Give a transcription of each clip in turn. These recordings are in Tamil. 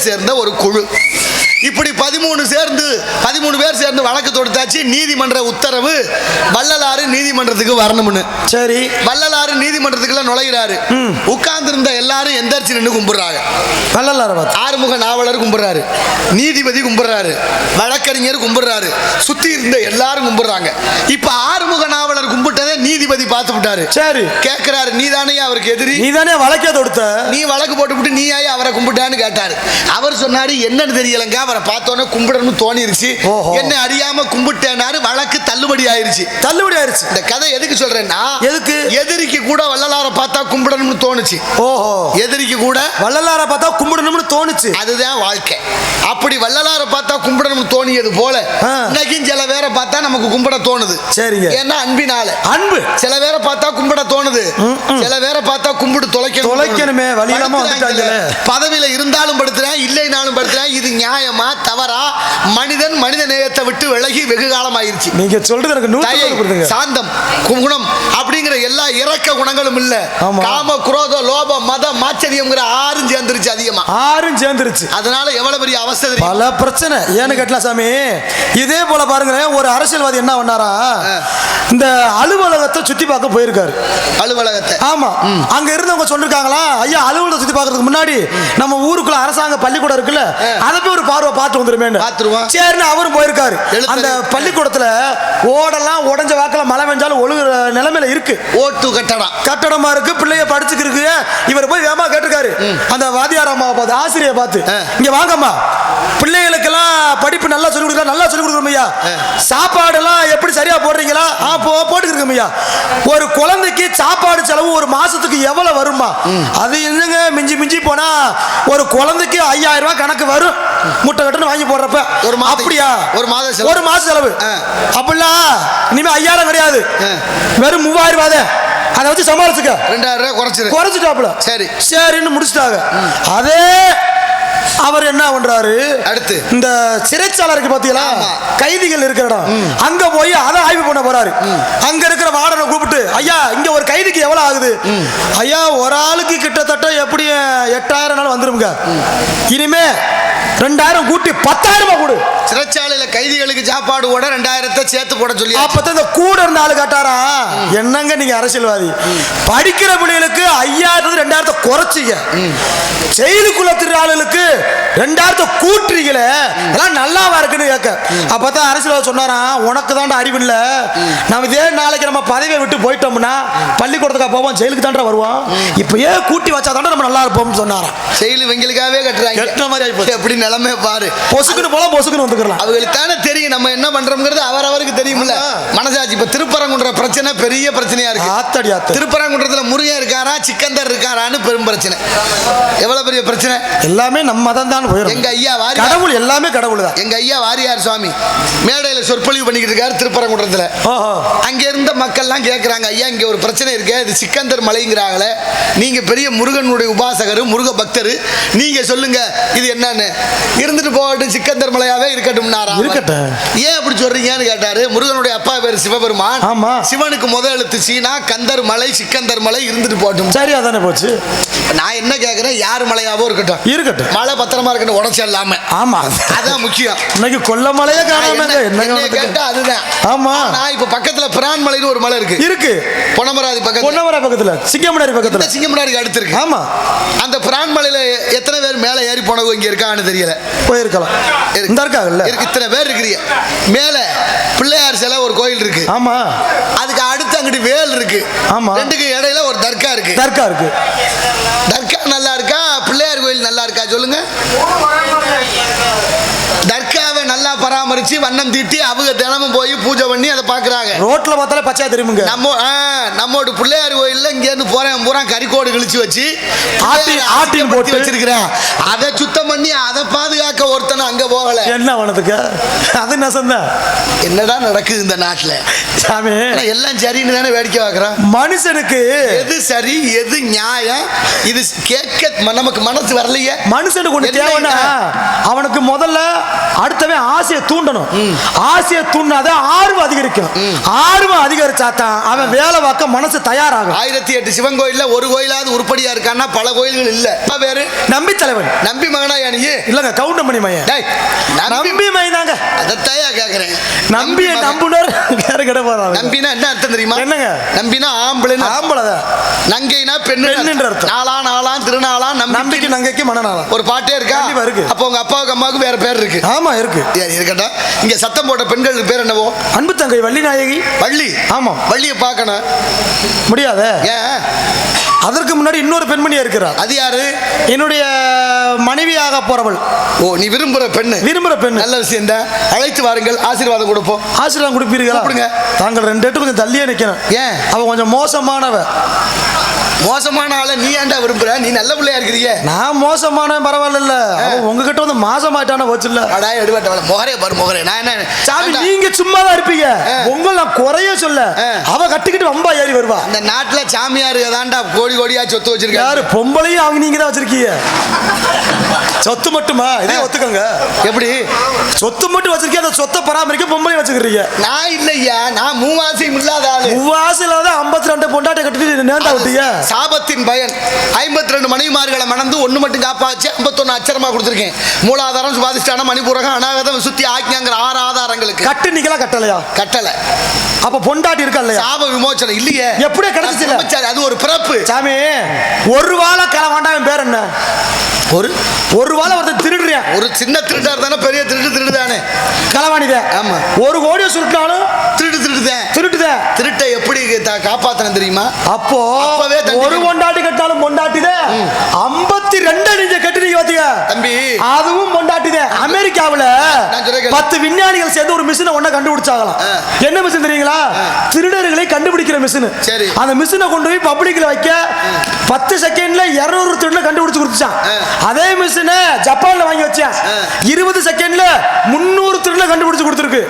சேர்ந்த ஒரு குழு. இப்படி பதிமூணு சேர்ந்து பதிமூணு பேர் சேர்ந்து வழக்கு தொடுத்தாச்சு நீதிமன்ற உத்தரவு வள்ளலாறு நீதிமன்றத்துக்கு வரணும்னு. சரி. வள்ளலாறு நீதிமன்றத்துக்குள்ள நுழைகிறாரு உட்கார்ந்திருந்த எல்லாரும் எந்திரிச்சு நின்று கும்பிடுறாங்க. வள்ளலார பார்த்து. ஆறுமுக நாவலர் கும்பிடுறாரு. நீதிபதி கும்பிடுறாரு. வழக்கறிஞர் கும்பிடுறாரு. சுத்தி இருந்த எல்லாரும் கும்பிடுறாங்க. இப்ப ஆறுமுக நாவலர் கும்பிட்டதை நீதிபதி பார்த்து விட்டாரு. சரி. கேட்கிறாரு நீதானே அவருக்கு எதிரி? நீ தானே வழக்கே தொடுத்த? நீ வழக்கு போட்டுவிட்டு நீ ஆயி அவரை கும்பிட்டான்னு கேட்டாரு. அவர் சொன்னாரு என்னன்னு தெரியலங்க அவரை பார்த்தோன்னே கும்பிடணும்னு தோணிருச்சு. என்ன அறியாம கும்பிட்டேனாரு வழக்கு தள்ளுபடி ஆயிருச்சு. தள்ளுபடி ஆயிருச்சு. இந்த கதை எதுக்கு சொல்றேன்னா எதுக்கு? எதிரிக்கு கூட வள்ளலார பார்த்தா கும்பிடணும்னு தோணுச்சு. ஓஹோ. எதிரிக்கு கூட வள்ளலார பார்த்தா கும்பிடணும்னு தோணுச்சு. அதுதான் வாழ்க்கை. அப்படி வள்ளலார பார்த்தா கும்பிடணும்னு தோணியது போல. இன்னைக்கும் சில பேரை பார்த்தா நமக்கு கும்பிட தோணுது. சரிங்க. ஏன்னா அன்பினால. அன்பு. சில பேரை பார்த்தா கும்பிட தோணுது. சில பேரை பார்த்தா கும்பிடு தொலைக்கணும் தொலைக்கணுமே, வழி இல்லாம வந்துட்டாங்களே. பதவியில இருந்தாலும் படுத்துறேன் இல்லைனாலும் படுத்துறேன் இது நியாயமா? தவறா மனிதன் மனித நேயத்தை விட்டு விலகி வெகு காலம் ஆயிருச்சு நீங்க சொல்றது எனக்கு சாந்தம் குணம் அப்படிங்கிற எல்லா இறக்க குணங்களும் இல்ல. காம குரோத லோப மத மாச்சரியம்ங்கிற ஆறும் சேர்ந்துருச்சு அதிகமா. ஆறும் சேர்ந்துருச்சு. அதனால எவ்வளவு பெரிய அவஸ்தை? பல பிரச்சனை. ஏன்னு கேட்டலாம் சாமி இதே போல பாருங்களேன் ஒரு அரசியல்வாதி என்ன பண்ணாரா இந்த அலுவலகத்தை சுத்தி பார்க்க போயிருக்காரு. அலுவலகத்தை. ஆமா. அங்க இருந்தவங்க சொல்லிருக்காங்களா ஐயா அலுவலகத்தை சுத்தி பார்க்கறதுக்கு முன்னாடி நம்ம ஊருக்குள்ள அரசாங்க பள்ளிக்கூடம் இருக்குல்ல அதை போய் ஒரு பார்வை பார்த்து வந்துருமே பார்த்துருவோம். சரின்னு அவரும் போயிருக்காரு. அந்த பள்ளிக்கூடத்துல ஓடெல்லாம் உடஞ்ச வாக்குல மழை பெஞ்சாலும் ஒழுகுற நிலைமையில இருக்கு. ஓட்டு கட்டடம். கட்டடமா இருக்கு பிள்ளைய படிச்சுக்கிருக்கு இவர் போய் வேமா கேட்டிருக்காரு. அந்த வாத்தியார் அம்மாவை பார்த்து ஆசிரியை பார்த்து. இங்க வாங்கம்மா. பிள்ளைகளுக்கெல்லாம் படிப்பு நல்லா சொல்லி கொடுக்குறா நல்லா சொல்லி கொடுக்குறோம் ஐயா. சாப்பாடு எல்லாம் எப்படி சரியா போடுறீங்களா? ஆ போ போட்டுக்கிறோம் ஐயா. ஒரு குழந்தைக்கு சாப்பாடு செலவு ஒரு மாசத்துக்கு எவ்வளவு வருமா அது என்னங்க மிஞ்சி மிஞ்சி போனா ஒரு குழந்தைக்கு ஐயாயிரம் ரூபாய் கணக்கு வரும். முட்டை கட்டுன்னு வாங்கி போடுறப்ப ஒரு மாதம் அப்படியா? ஒரு மாத செலவு. ஒரு மாச செலவு. அப்படிலாம் இனிமே ஐயாயிரம் கிடையாது. வெறும் மூவாயிரம் ரூபாய் தான். அதை வச்சு சமாளிச்சுக்க. ரெண்டாயிரம் ரூபாய் குறைச்சிரு. குறைச்சிட்டாப்புல. சரி. சரின்னு முடிச்சிட்டாங்க. அதே அவர் என்ன பண்றாரு? அடுத்து? இந்த சிறைச்சாலை இருக்கு பாத்தீங்களா. கைதிகள் இருக்கிற இடம். அங்க போய் அதை ஆய்வு பண்ண போறாரு. அங்க இருக்கிற வார்டனை கூப்பிட்டு ஐயா இங்க ஒரு கைதிக்கு எவ்வளவு ஆகுது? ஐயா ஒரு ஆளுக்கு கிட்டத்தட்ட எப்படி எட்டாயிரம் நாள் வந்துருங்க இனிமே ரெண்டாயிரம் கூட்டி பத்தாயிரம் ரூபாய் கொடு. சிறைச்சாலையில கைதிகளுக்கு சாப்பாடு கூட ரெண்டாயிரத்தை சேர்த்து போட சொல்லி அப்பதான் இந்த கூட இருந்த ஆளு கேட்டாரா? என்னங்க நீங்க அரசியல்வாதி? படிக்கிற பிள்ளைகளுக்கு ஐயாயிரத்து ரெண்டாயிரத்தை குறைச்சிங்க. செயலுக்குள்ள திரு ரெண்டாயிரத்தை கூட்டுறீங்களே அதெல்லாம் நல்லாவா இருக்குன்னு கேட்க. அப்பதான் அரசியல்வாதி சொன்னாராம் உனக்கு தான்டா அறிவு இல்ல. நம்ம இதே நாளைக்கு நம்ம பதவியை விட்டு போயிட்டோம்னா பள்ளிக்கூடத்துக்கா போவோம் ஜெயிலுக்கு தான்டா வருவோம். இப்ப ஏன் கூட்டி வச்சா தாண்டா நம்ம நல்லா இருப்போம்னு சொன்னாராம் செயல் இவங்களுக்காகவே கட்டுறாங்க. கட்டுன மாதிரி ஆயிப்போச்சு. எப்படி நிலைமை பாரு. பொசுக்குன்னு போலாம் பொசுக்குன்னு வந்துக்கலாம். அவங்களுக்கு தானே தெரியும் நம்ம என்ன பண்றோம்ங்கிறது அவரவருக்கு தெரியும்ல. மனசாட்சி இப்ப திருப்பரங்குன்ற பிரச்சனை பெரிய பிரச்சனையா இருக்கு. ஆத்தடி ஆத்த. திருப்பரங்குன்றத்துல முருகன் இருக்காரா சிக்கந்தர் இருக்காரான்னு பெரும் பிரச்சனை. எவ்வளவு பெரிய பிரச்சனை? எல்லாமே நம்ம மதம் தான் போயிடும் எங்க ஐயா வாரி கடவுள் எல்லாமே கடவுள் தான் எங்க ஐயா வாரியார் சுவாமி மேடையில சொற்பொழிவு பண்ணிக்கிட்டு இருக்காரு திருப்பரங்குன்றத்துல. அங்க இருந்த மக்கள்லாம் கேட்குறாங்க ஐயா இங்க ஒரு பிரச்சனை இருக்கு இது சிக்கந்தர் மலைங்கிறாங்களே. நீங்க பெரிய முருகனுடைய உபாசகர் முருக பக்தர் நீங்க சொல்லுங்க இது என்னன்னு. இருந்துட்டு போகட்டும் சிக்கந்தர் மலையாவே இருக்கட்டும்னாரா. இருக்கட்டும். ஏன் அப்படி சொல்றீங்கன்னு கேட்டாரு முருகனுடைய அப்பா பேர் சிவபெருமான். ஆமா. சிவனுக்கு முதல் எழுத்து சீனா கந்தர் மலை சிக்கந்தர் மலை இருந்துட்டு போகட்டும். சரியா தானே போச்சு? நான் என்ன கேட்கறேன் யார் மலையாவோ இருக்கட்டும். இருக்கட்டும். மழை பத்திரமா இருக்கணும் உடச்சு இல்லாம. ஆமா. அதான் முக்கியம். இன்னைக்கு கொல்லமலையே வந்துட்டு? கேட்டா அதுதான். ஆமா. நான் இப்ப பக்கத்துல பிரான் மலைன்னு ஒரு மலை இருக்கு. இருக்கு. பொன்னமராதி பக்கத்துல. பொன்னமரா பக்கத்துல. சிங்கமடாரி பக்கத்துல. சிங்கமுனாடிக்கு அடுத்து இருக்கு ஆமா. அந்த பிரான் மலையில எத்தனை பேர் மேல ஏறி போனவங்க இங்க இருக்கான்னு தெரியல. போயிருக்கலாம். இருக்கு. இந்த இருக்காங்கல்ல இருக்கு. இத்தனை பேர் இருக்கிறீங்க. மேல பிள்ளையார் சிலை ஒரு கோயில் இருக்கு. ஆமா. அதுக்கு அடுத்து அங்கிட்டு வேல் இருக்கு. ஆமா. ரெண்டுக்கு இடையில ஒரு தர்கா இருக்கு. தர்கா இருக்கு தர்கா நல்லா இருக்கா பிள்ளையார் கோயில் நல்லா இருக்கா சொல்லுங்க. பராமரிச்சு வண்ணம் தீட்டி அவங்க தினமும் போய் பூஜை பண்ணி அதை பாக்குறாங்க ரோட்ல பார்த்தாலே பச்சையா தெரியுமுங்க. நம்ம நம்மோட பிள்ளையார் கோயில்ல இங்க இருந்து போறேன் பூரா கறிக்கோடு கிழிச்சு வச்சு ஆட்டி- ஆட்டின் போட்டு. வச்சிருக்கிறேன். அதை சுத்தம் பண்ணி அதை பாதுகாக்க ஒருத்தன் அங்க போகல. என்ன வனத்துக்கு அது நெசந்தான் என்னடா நடக்குது இந்த நாட்டுல? சாமி. எல்லாம் சரின்னு தானே வேடிக்கை பார்க்கறான். மனுஷனுக்கு எது சரி எது நியாயம்? இது கேட்க நமக்கு மனசு வரலையே. மனுஷனுக்கு என்ன தேவைன்னா அவனுக்கு முதல்ல அடுத்தவன் ஆசையை ஆசையை தூண்டணும். ஆசையை தூண்டாத ஆர்வம் அதிகரிக்கும் ஆர்வம் அதிகரிச்சாதான் அவன் வேலை பார்க்க மனசு தயாராகும். ஆயிரத்தி எட்டு சிவன் கோயில்ல ஒரு கோயிலாவது உருப்படியா இருக்கான்னா பல கோயில்கள் இல்ல. பேரு? நம்பி தலைவன். நம்பி மகனா நீ? இல்லங்க கவுண்டமணி மையன். டேய் நம்பி நம்பி தாங்க அதத்தாயா கேக்குறேன். மகன். நம்புனர் வேற கிட்ட போறாங்க நம்பினா என்ன அர்த்தம் தெரியுமா? என்னங்க? நம்பினா ஆம்பளைன்னு ஆம்பளை நங்கைனா பெண்ணு பெண்ணுன்ற அர்த்தம். நாளா நாளா திருநாளா நம்பி நம்பிக்கை நங்கைக்கு மனநாளம் ஒரு பாட்டே இருக்கா? இருக்கு. அப்போ உங்க அப்பாவுக்கு அம்மாவுக்கு வேற பேர் இருக்கு. ஆமா இருக்கு. இருக்கட்டும் இங்க சத்தம் போட்ட பெண்களுக்கு பேர் என்னவோ? அன்பு தங்கை வள்ளி நாயகி. வள்ளி. ஆமா. வள்ளியை பார்க்கணும். முடியாத? ஏன்? அதற்கு முன்னாடி இன்னொரு பெண்மணியா இருக்கிறார். அது யாரு? என்னுடைய மனைவியாக போறவள். ஓ நீ விரும்புற பெண்ணு. விரும்புற பெண் நல்ல விஷயம் தான் அழைத்து வாருங்கள் ஆசீர்வாதம் கொடுப்போம். ஆசீர்வாதம் கொடுப்பீர்களா? கூப்பிடுங்க. தாங்கள் ரெண்டு கொஞ்சம் தள்ளியே நிக்கணும். ஏன்? அவ கொஞ்சம் மோசமானவ. மோசமான ஆளை நீ ஏன்டா விரும்புற? நீ நல்ல பிள்ளையா இருக்கிறீங்க நான் மோசமானவன் பரவாயில்ல உங்ககிட்ட வந்து மாசமாயிட்டான போச்சுல்ல? அடா எடுவாட்ட முகரே பாரு முகரே. நான் என்ன சாமி நீங்க சும்மா தான் இருப்பீங்க. உங்களை நான் குறைய சொல்ல. அவ கட்டிக்கிட்டு வம்பா ஏறி வருவா. அந்த நாட்டுல சாமியார் தான்டா கோடி கோடியா சொத்து வச்சிருக்காரு? பொம்பளையும் அவங்க நீங்க தான் வச்சிருக்கீங்க. சொத்து மட்டுமா? இதே ஒத்துக்கோங்க. எப்படி? சொத்து மட்டும் வச்சிருக்கீங்க அந்த சொத்தை பராமரிக்க பொம்பளையும் வச்சுக்கிறீங்க. நான் இல்லையா? நான் மூவாசையும் இல்லாத ஆளு. உவாசில தான் ஐம்பத்தி ரெண்டு பொண்டாட்டை கட்டிட்டு நேர்ந்தா விட்டீங்க சாபத்தின் பயன். ஐம்பத்தி ரெண்டு மனைவிமார்களை மணந்து ஒண்ணு மட்டும் காப்பாச்சு ஐம்பத்தொன்னு அச்சரமா கொடுத்துருக்கேன். மூலாதாரம் சுவாதிஷ்டானம் மணிபூரகம் அநாகதம் சுத்தி ஆக்கியாங்கிற ஆறு ஆதாரங்களுக்கு. கட்டு நிக்கலா கட்டலையா? கட்டளை அப்ப பொண்டாட்டி இருக்கா இல்லையா? சாப விமோச்சனம் இல்லையே. எப்படியே கிடைச்சிச்சுல? சரி. அது ஒரு பிறப்பு. சாமி ஒரு வாழை கிளவாண்டான் பேர் என்ன? ஒரு ஒரு வாழை ஒருத்தன் திருடுறியா? ஒரு சின்ன திருடா இருந்தானே பெரிய திருடு திருடுதானே? களவாணித. ஆமா. ஒரு கோடியை சுருட்டாலும் திருடு திருடுதேன் திருட்டுத. திருட்டை எப்படி காப்பாத்தணும் தெரியுமா? அப்போ. ஒரு பொண்டாட்டி கட்டாலும் ரெண்டு பாத்தீங்க தம்பி அதுவும் பொண்டாட்டித அமெரிக்காவுல. பத்து விஞ்ஞானிகள் சேர்ந்து ஒரு மிஷினை ஒண்ணா கண்டுபிடிச்சாங்களாம். என்ன மிஷின் தெரியுங்களா திருடர்களை கண்டுபிடிக்கிற மிஷின் சரி. அந்த மிஷினை கொண்டு போய் பப்ளிக்ல வைக்க பத்து செகண்ட்ல இருநூறு திருடனை கண்டுபிடிச்சு கொடுத்துச்சான். அதே மிஷினை ஜப்பான்ல வாங்கி வச்சேன். இருபது செகண்ட்ல முன்னூறு திருடனை கண்டுபிடிச்சு கொடுத்துருக்கு.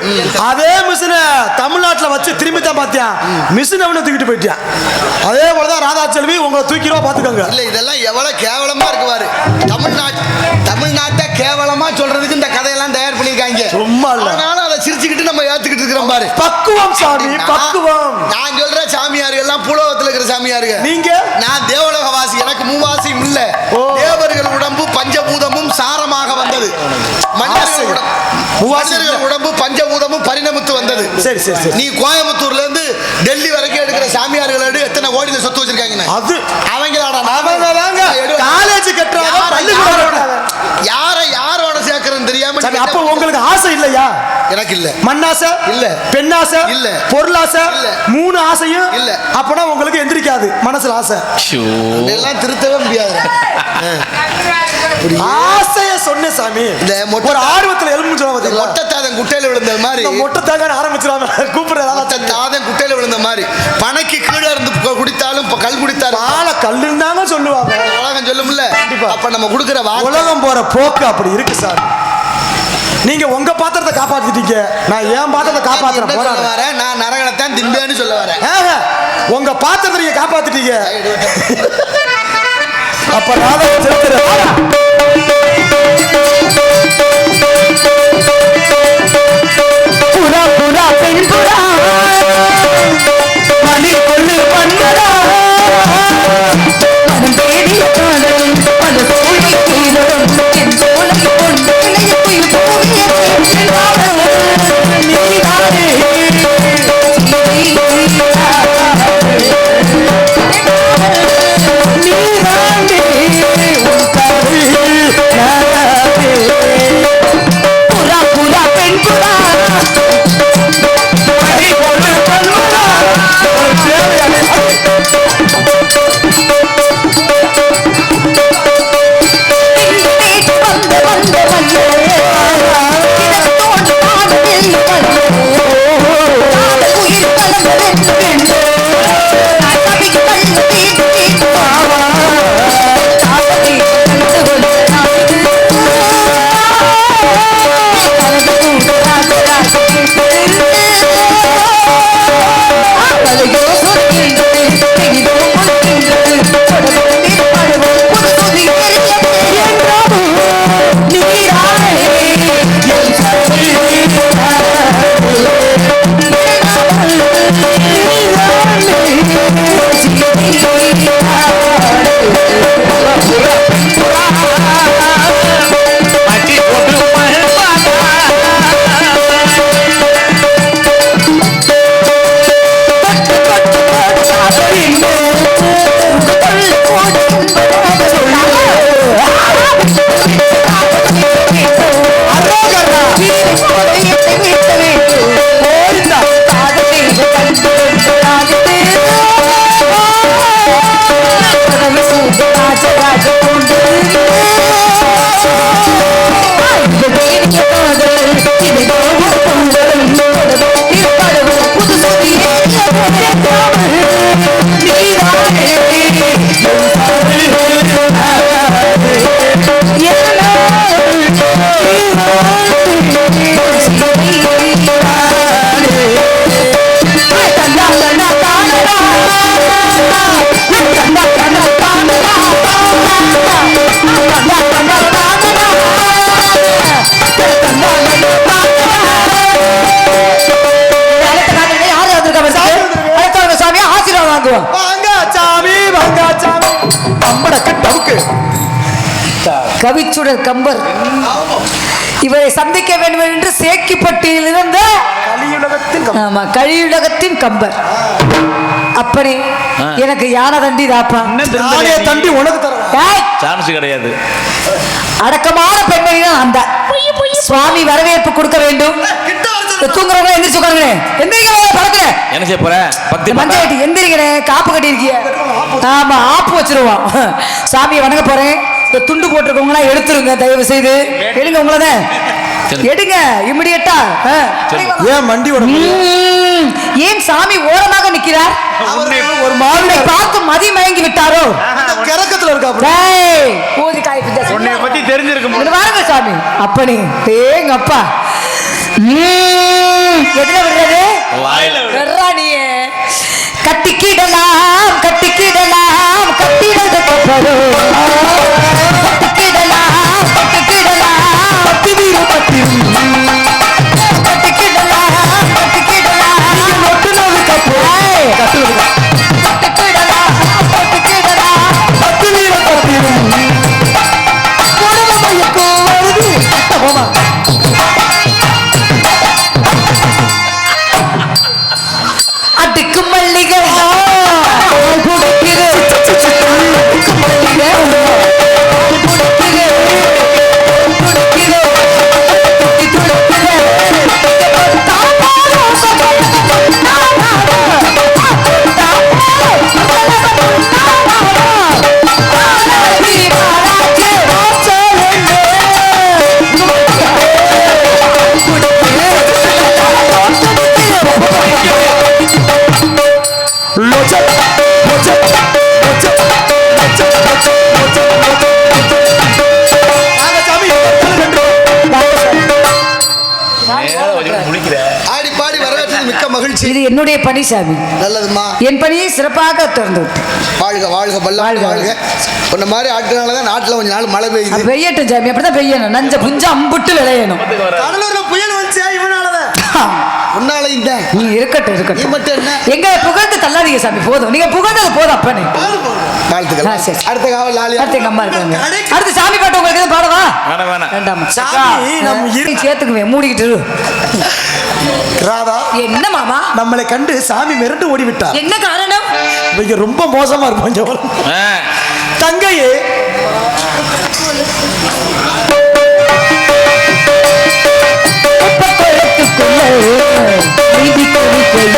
அதே மிஷினை தமிழ்நாட்டுல வச்சு திரும்பி தான் பார்த்தியான் மிஷின் அவனை தூக்கிட்டு போயிட்டான் அதே போலதான் ராதா செல்வி உங்களை தூக்கிடுவா பாத்துக்கோங்க இல்ல இதெல்லாம் எவ்வளவு கேவலமா இருக்குவாரு. தமிழ்நாட்டு தமிழ்நாட்டை கேவலமா சொல்றதுக்கு இந்த கதையெல்லாம் தயார் பண்ணிருக்காங்க சும்மா இல்ல. ஆனாலும் அதை சிரிச்சுக்கிட்டு நம்ம ஏத்துக்கிட்டு இருக்கிறோம் பாரு. பக்குவம் சாமி பக்குவம். நான் சொல்ற சாமியார்கள் எல்லாம் பூலோகத்துல இருக்கிற சாமியாருங்க. நீங்க? நான் தேவலோகவாசி எனக்கு மூவாசியும் இல்ல. தேவர்கள் வந்தது. மனிதர்கள் உடம்பு பஞ்சபூதமும் பரிணமித்து வந்தது. சரி சரி சரி. நீ கோயம்புத்தூர்ல இருந்து டெல்லி வரைக்கும் எடுக்கிற சாமியார்கள் எத்தனை கோடியில சொத்து வச்சிருக்காங்க அது அவங்களாடா அவங்க தாங்க. காலேஜ் கட்டுறாங்க பள்ளிக்கூடம் யாரோட- கட்டுறாங்க. யாரை யாரோட சேர்க்கறன்னு தெரியாம அப்ப உங்களுக்கு ஆசை இல்லையா? எனக்கு இல்ல. மண்ணாசை இல்ல. பெண்ணாசை இல்ல. பொருளாசை இல்ல. மூணு ஆசையும் இல்ல. அப்பனா உங்களுக்கு எந்திரிக்காது மனசுல ஆசை. இதெல்லாம் திருத்தவே முடியாது. ஆசைய சொன்ன சாமி. இந்த மொட்டை- ஒரு ஆர்வத்துல எலும்பு சொல்ல மொட்டை தாதன் குட்டையில விழுந்த மாதிரி. மொட்டை தாங்க ஆரம்பிச்சிடாம கூப்பிடுறதா தாதன் குட்டையில விழுந்த மாதிரி. பனைக்கு கீழே இருந்து குடித்தாலும் இப்ப கல் குடித்தாலும் ஆளை கல்லுன்னு தாங்க சொல்லுவாங்க. உலகம் சொல்லும்ல. கண்டிப்பா. அப்ப நம்ம கொடுக்கிற உலகம் போற போக்கு அப்படி இருக்கு சார் நீங்க உங்க பாத்திரத்தை காப்பாத்திட்டீங்க. நான் ஏன் பாத்திரத்தை காப்பாத்துறேன் போறாங்க வரேன் நான் நரகணத்தான் திம்பேன்னு சொல்ல வரேன் உங்க பாத்திரத்தை நீங்க காப்பாத்திட்டீங்க. அப்ப நாதம் செலுத்துறேன் புறா புறா பெண் புறா. மணி கொள்ளு மன்னரா ஆமா கழியுலகத்தின் கம்பர். அப்பனே எனக்கு யானை தண்டி தாப்பா. தண்டி? உனக்கு சான்ஸ் கிடையாது. அடக்கமான பெண்மணி தான் அந்த. சுவாமி வரவேற்பு கொடுக்க வேண்டும். தூங்குறவங்க எந்திரிச்சு உட்காருங்க எந்திரிங்க படத்துல என்ன செய்ய போற? பக்தி மஞ்சள்? கட்டி எந்திரிக்கிறே காப்பு கட்டி இருக்கிய ஆமா ஆப்பு வச்சிருவோம் சாமியை வணங்க போறேன். இந்த துண்டு போட்டிருக்கவங்களாம் எடுத்துருங்க தயவு செய்து எடுங்க உங்களதான் எடுங்க இமிடியட்டா ஏன் மண்டி ஏன் சாமி ஓரமாக நிக்கிறார் ஒரு மாதிரி பார்த்து மதி மயங்கி விட்டாரோ? கிறக்கத்துல இருக்கா டேய், ஊதி காய் பிஞ்சா உன்னை பத்தி தெரிஞ்சிருக்கும்? இங்க வாருங்க சாமி. அப்பனே ஏங்க அப்பா. எதுல விடுறது. வெர்றா நீயே. கட்டிக்கிடலாம் கட்டிக்கிடலாம் கட்டிடது கப்பல் கட்டிக்கிடலாம் கட்டிக்கிடலாம் பணி சாமி நல்லதும்மா. என் பணியை சிறப்பாக திறந்து விட்டு வாழ்க வாழ்க பல்ல வாழ்க. வாழ்க. உன்ன மாதிரி ஆட்களால தான் நாட்டில் கொஞ்ச நாள் மழை பெய்யுது. அது பெய்யட்டும் சாமி அப்படிதான் பெய்யணும். நஞ்ச புஞ்ச அம்புட்டு விளையணும். கடலூர்ல புயல் வந்துச்சா இவனாலதான் உன்னாலையும் தான் நீ இருக்கட்டும் நீ இருக்கட்டும் மட்டும் என்ன? எங்க புகழ்ந்து தள்ளாதீங்க சாமி போதும். நீங்க புகழ்ந்தது போதும் அப்பனே. வாழ்த்துக்கள். அடுத்த காவல் அடுத்து எங்க அம்மா இருக்காங்க. அடுத்து சாமி பாட்டு உங்களுக்கு எதுவும் பாடவா? வேணாம் வேணாம். வேண்டாமா. சாமி நம்ம இரு சேர்த்துக்குவேன் மூடிக்கிட்டு இரு. ராதா. என்ன மாமா? நம்மளை கண்டு சாமி மிரண்டு ஓடி விட்டார் என்ன காரணம்? இவங்க ரொம்ப மோசமா இருப்பாங்க. தங்கையே. குளத்துக்குள்ள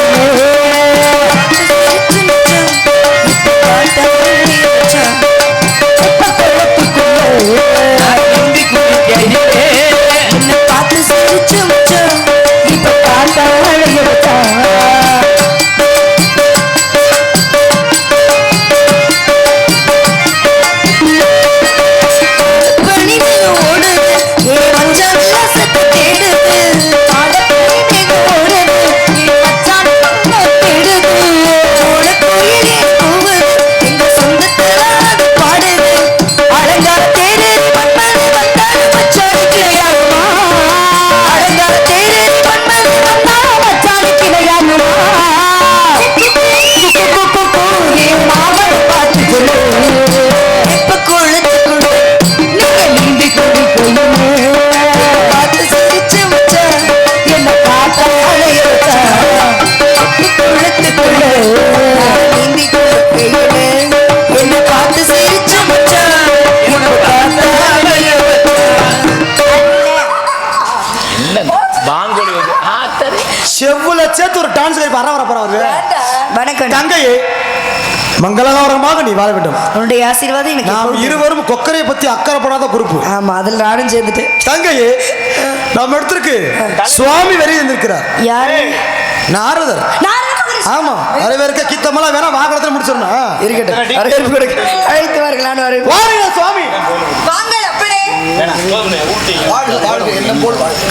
வணக்கம். தங்கையே மங்களகரமாக நீ வாழ வேண்டும். உன்னுடைய ஆசீர்வாதம் எனக்கு நாம் இருவரும் கொக்கரையை பத்தி அக்கறைப்படாத குரூப் ஆமா அதில் நானும் சேர்ந்துட்டு தங்கையே நம்ம இடத்திற்கு சுவாமி வரி இருந்திருக்கிறார். யாரு? நாரதர். ஆமா வரவேற்க கித்தமெல்லாம் வேணா வாகனத்துல முடிச்சிடணும். இருக்கட்டும். அழைத்து வரவேற்பு. வாருங்க சுவாமி வாங்க அப்படியே வாழ்க வாழ்க என்ன போல் வாழ்க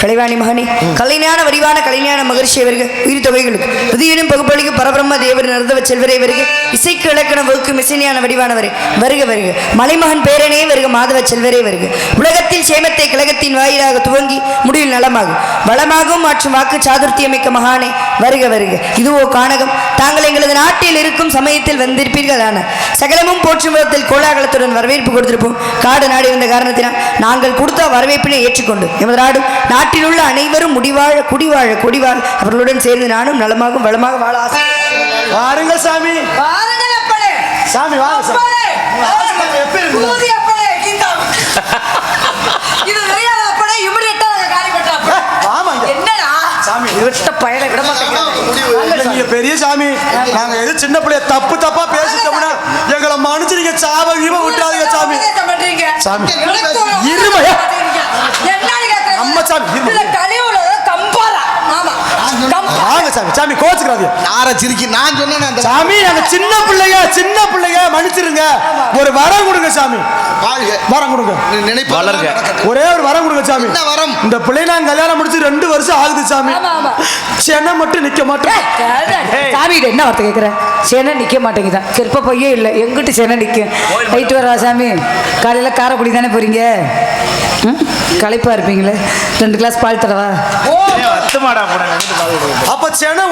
கலைவாணி மகனே கலைஞான வடிவான கலைஞான மகர்ஷி அவர்கள் உயிர் தொகைகளுக்கு புதியினும் பகுப்பளிக்கும் பரபிரம்ம தேவர் நரதவ செல்வரே வருக இசைக்கு இலக்கணம் வகுக்கும் இசைஞான வடிவானவரே வருக வருக. மலைமகன் பேரனே வருக மாதவ செல்வரே வருக. உலகத்தில் சேமத்தை கழகத்தின் வாயிலாக துவங்கி முடிவில் நலமாகும் வளமாகவும் மற்றும் வாக்கு சாதுர்த்தியமிக்க மகானே வருக வருக. இதுவோ கானகம் தாங்கள் எங்களது நாட்டில் இருக்கும் சமயத்தில் வந்திருப்பீர்கள் ஆன சகலமும் போற்றும் விதத்தில் கோலாகலத்துடன் வரவேற்பு கொடுத்திருப்போம். காடு நாடி வந்த காரணத்தினால் நாங்கள் கொடுத்த வரவேற்பு வரவேற்பினை ஏற்றுக்கொண்டு எமது நாடும் நாட்டில் உள்ள அனைவரும் முடிவாழ குடிவாழ குடிவாழ அவர்களுடன் சேர்ந்து நானும் நலமாகவும் வளமாக வாழ ஆசை. வாருங்க சாமி. சாமி வாங்க சாமி. விட்ட பயலை விட நீங்க பெரிய சாமி நாங்க எது சின்ன பிள்ளைய தப்பு தப்பா பேசிட்டோம்னா எங்களை மன்னிச்சு நீங்க சாவ கீவ விட்டுறாதீங்க சாமி. சாமி. இருமையா நம்ம சாமி இருமை வாங்க சாமி சாமி கோச்சுக்கிறாதீங்க யார சிரிக்கி நான் சொன்னேன் சாமி நாங்க சின்ன பிள்ளைங்க சின்ன பிள்ளைங்க மன்னிச்சிருங்க. ஒரு வரம் கொடுங்க சாமி. வாழ்க. வரம் கொடுங்க. நீ நினைப்பதெல்லாம் வளர்க. நடக்கட்டும். ஒரே ஒரு வரம் கொடுங்க சாமி. என்ன வரம்? இந்த பிள்ளை நான் கல்யாணம் முடிச்சு ரெண்டு வருஷம் ஆகுது சாமி. சென்னை மட்டும் நிக்க மாட்டேன். சாமி என்ன வார்த்தை கேட்குற சேனை நிற்க மாட்டேங்குதான் செருப்ப பையே இல்லை. எங்கிட்டு சேனை நிற்கும் நைட்டு வரவா சாமி? காலையில் காரைக்குடி தானே போறீங்க? ம்? களைப்பா இருப்பீங்களே. ரெண்டு கிளாஸ் பால் தரவா? அத்துமாடா போட அப்ப சென்னை